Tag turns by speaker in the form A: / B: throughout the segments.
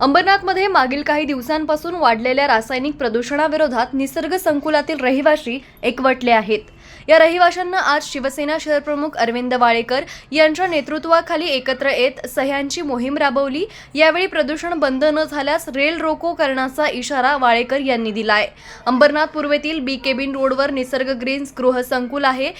A: अंबरनाथमध्ये मागील काही दिवसांपासून वाढलेल्या रासायनिक प्रदूषणाविरोधात निसर्ग संकुलातील रहिवाशी एकवटले आहेत. या रहिवाशांना आज शिवसेना शहरप्रमुख अरविंद वाळेकर यांच्या नेतृत्वाखाली एकत्र येत सह्यांची मोहीम राबवली. यावेळी प्रदूषण बंद न झाल्यास रेल रोको करण्याचा इशारा वाळेकर यांनी दिलाय. अंबरनाथ पूर्वेतील बी केबिन रोडवर निसर्ग ग्रीन्स गृहसंकुल आहे.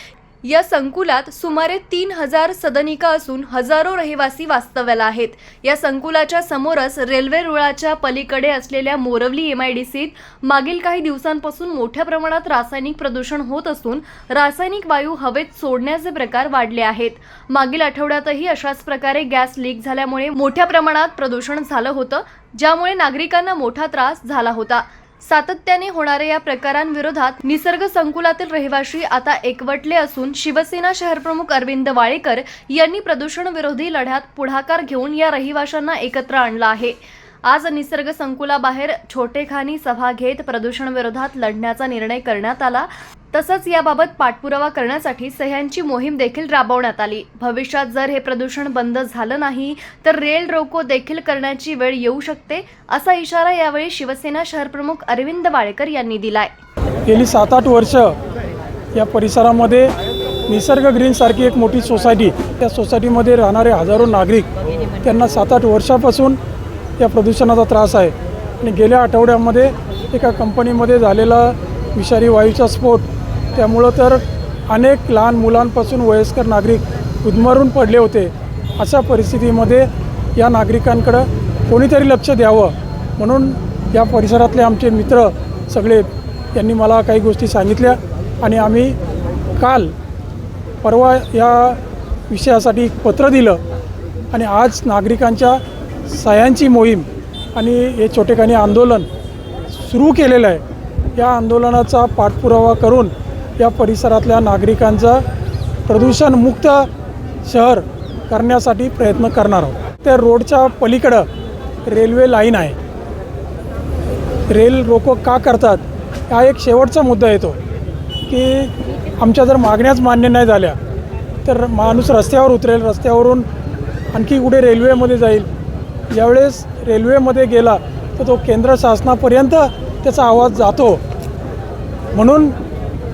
A: या संकुलात सुमारे तीन हजार सदनिका असून हजारो रहिवासी वास्तव्याला आहेत. या संकुलाच्या समोरच रेल्वे रुळाच्या पलीकडे असलेल्या मोरवली एमआयडीसीत मागील काही दिवसांपासून मोठ्या प्रमाणात रासायनिक प्रदूषण होत असून रासायनिक वायू हवेत सोडण्याचे प्रकार वाढले आहेत. मागील आठवड्यातही अशाच प्रकारे गॅस लीक झाल्यामुळे मोठ्या प्रमाणात प्रदूषण झालं होतं ज्यामुळे नागरिकांना मोठा त्रास झाला होता. सातत्याने होणाऱ्या या प्रकारांविरोधात निसर्ग संकुलातील रहिवाशी आता एकवटले असून शिवसेना शहरप्रमुख अरविंद वाळेकर यांनी प्रदूषण विरोधी लढ्यात पुढाकार घेऊन या रहिवाशांना एकत्र आणलं आहे. आज निसर्ग संकुलाबाहेर छोटेखानी सभा घेत प्रदूषण विरोधात लढण्याचा निर्णय करण्यात आला. तसंच याबाबत पाठपुरावा करण्यासाठी सह्यांची मोहीम देखील राबवण्यात आली. भविष्यात जर हे प्रदूषण बंद झालं नाही तर रेल रोको देखील करण्याची वेळ येऊ शकते असा इशारा यावेळी शिवसेना शहरप्रमुख अरविंद वाळेकर यांनी दिलाय.
B: गेली सात आठ वर्ष या परिसरामध्ये निसर्ग ग्रीनसारखी एक मोठी सोसायटी त्या सोसायटीमध्ये राहणारे हजारो नागरिक त्यांना सात आठ वर्षापासून या प्रदूषणाचा त्रास आहे. आणि गेल्या आठवड्यामध्ये एका कंपनीमध्ये झालेला विषारी वायूचा स्फोट त्यामुळं तर अनेक लहान मुलांपासून वयस्कर नागरिक उदमरून पडले होते. अशा परिस्थितीमध्ये या नागरिकांकडं कोणीतरी लक्ष द्यावं. म्हणून या परिसरातले आमचे मित्र सगळे यांनी मला काही गोष्टी सांगितल्या आणि आम्ही काल परवा या विषयासाठी पत्र दिलं आणि आज नागरिकांच्या सह्यांची मोहीम आणि हे छोटेखानी आंदोलन सुरू केलेलं आहे. या आंदोलनाचा पाठपुरावा करून या परिसरातल्या नागरिकांचं प्रदूषणमुक्त शहर करण्यासाठी प्रयत्न करणार आहोत. त्या रोडच्या पलीकडं रेल्वे लाईन आहे. रेल रोको का करतात हा एक शेवटचा मुद्दा येतो की आमच्या जर मागण्याच मान्य नाही झाल्या तर माणूस रस्त्यावर उतरेल रस्त्यावरून आणखी कुठे रेल्वेमध्ये जाईल? ज्यावेळेस रेल्वेमध्ये गेला तर तो केंद्र शासनापर्यंत त्याचा आवाज जातो. म्हणून